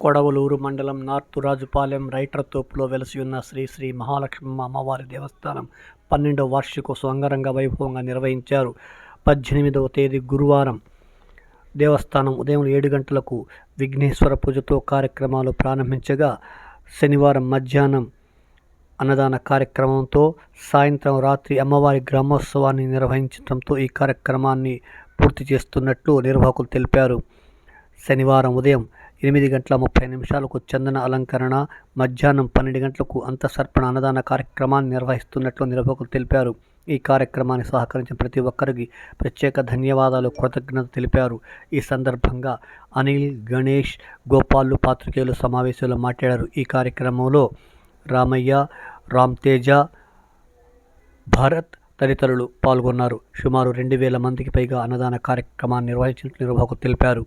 కొడవలూరు మండలం నార్త్ రాజుపాలెం రైటర్తోపులో వెలసి ఉన్న శ్రీ శ్రీ మహాలక్ష్మమ్మ అమ్మవారి దేవస్థానం పన్నెండవ వార్షికోత్సవం అంగరంగ వైభవంగా నిర్వహించారు. పద్దెనిమిదవ తేదీ గురువారం దేవస్థానం ఉదయం ఏడు గంటలకు విఘ్నేశ్వర పూజతో కార్యక్రమాలు ప్రారంభించగా శనివారం మధ్యాహ్నం అన్నదాన కార్యక్రమంతో సాయంత్రం రాత్రి అమ్మవారి గ్రామోత్సవాన్ని నిర్వహించడంతో ఈ కార్యక్రమాన్ని పూర్తి చేస్తున్నట్లు నిర్వాహకులు తెలిపారు. శనివారం ఉదయం ఎనిమిది గంటల ముప్పై నిమిషాలకు చందన అలంకరణ మధ్యాహ్నం పన్నెండు గంటలకు అంతఃసర్పణ అన్నదాన కార్యక్రమాన్ని నిర్వహిస్తున్నట్లు నిర్వాహకులు తెలిపారు. ఈ కార్యక్రమాన్ని సహకరించిన ప్రతి ఒక్కరికి ప్రత్యేక ధన్యవాదాలు కృతజ్ఞత తెలిపారు. ఈ సందర్భంగా అనిల్ గణేష్ గోపాలు పాత్రికేయులు సమావేశంలో మాట్లాడారు. ఈ కార్యక్రమంలో రామయ్య రామ్ తేజ భారత్ తదితరులు పాల్గొన్నారు. సుమారు రెండు వేల మందికి పైగా అన్నదాన కార్యక్రమాన్ని నిర్వహించినట్లు నిర్వాహకులు తెలిపారు.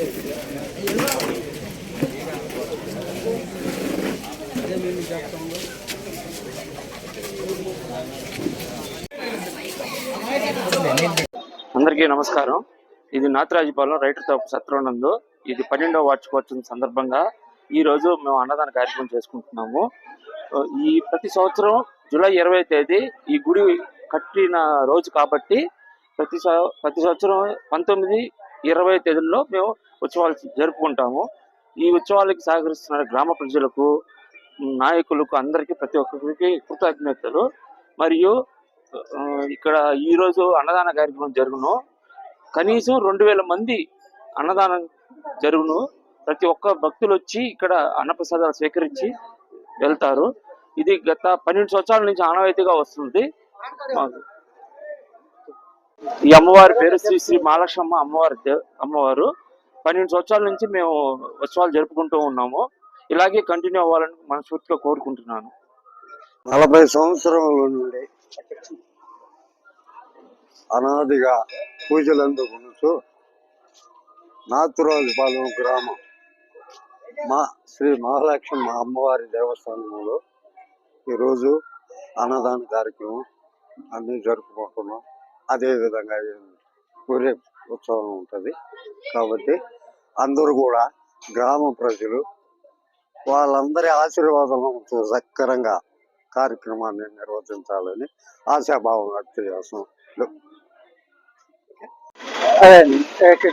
అందరికీ నమస్కారం. ఇది నాతిరాజుపాలెం రైటర్ తప్పు సత్రనందు ఇది పన్నెండవ వార్షికోత్సవం సందర్భంగా ఈ రోజు మేము అన్నదాన కార్యక్రమం చేసుకుంటున్నాము. ఈ ప్రతి సంవత్సరం జూలై ఇరవై తేదీ ఈ గుడి కట్టిన రోజు కాబట్టి ప్రతి ప్రతి సంవత్సరం పంతొమ్మిది ఇరవై తేదీల్లో మేము ఉత్సవాలు జరుపుకుంటాము. ఈ ఉత్సవాలకి సహకరిస్తున్న గ్రామ ప్రజలకు నాయకులకు అందరికీ ప్రతి ఒక్కరికి కృతజ్ఞతలు. మరియు ఇక్కడ ఈ రోజు అన్నదాన కార్యక్రమం జరుగును. కనీసం రెండు వేల మంది అన్నదానం జరుగును. ప్రతి ఒక్క భక్తులు వచ్చి ఇక్కడ అన్నప్రసాదాలు స్వీకరించి వెళ్తారు. ఇది గత పన్నెండు సంవత్సరాల నుంచి ఆనవాయితీగా వస్తుంది. మాకు ఈ అమ్మవారి పేరు శ్రీ శ్రీ మహాలక్ష్మమ్మ అమ్మవారి దే- అమ్మవారు. పన్నెండు సంవత్సరాల నుంచి మేము ఉత్సవాలు జరుపుకుంటూ ఉన్నాము. ఇలాగే కంటిన్యూ అవ్వాలని మనస్ఫూర్తిగా కోరుకుంటున్నాను. నలభై సంవత్సరముల నుండి అనాదిగా పూజలు అందుకుంటూ నాతురాజుపాలెం గ్రామం మా శ్రీ మహాలక్ష్మి మా అమ్మవారి దేవస్థానంలో ఈరోజు అన్నదాన కార్యక్రమం అన్నీ జరుపుకుంటున్నాం. అదేవిధంగా ఊరేపు ఉత్సవం ఉంటుంది. కాబట్టి అందరూ కూడా గ్రామ ప్రజలు వాళ్ళందరి ఆశీర్వాదంతో సక్రంగా కార్యక్రమాన్ని నిర్వహించాలని ఆశాభావం వ్యక్తం చేస్తున్నాం. అదే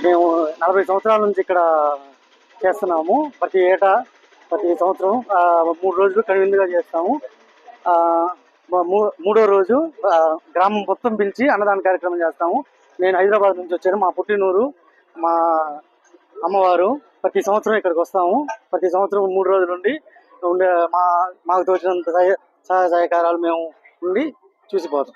మేము నలభై సంవత్సరాల నుంచి ఇక్కడ చేస్తున్నాము. ప్రతి ఏటా ప్రతి సంవత్సరం మూడు రోజులు కనువిందుగా చేస్తాము. మూ- మూడో రోజు గ్రామం మొత్తం పిలిచి అన్నదాన కార్యక్రమం చేస్తాము. నేను హైదరాబాద్ నుంచి వచ్చాను. మా పుట్టినూరు మా అమ్మవారు ప్రతి సంవత్సరం ఇక్కడికి వస్తాము. ప్రతి సంవత్సరం మూడు రోజులు ఉండి ఉండే మా మాకు తోచినంత సహాయ సహాయ సహకారాలు మేము ఉండి చూసిపోతాం.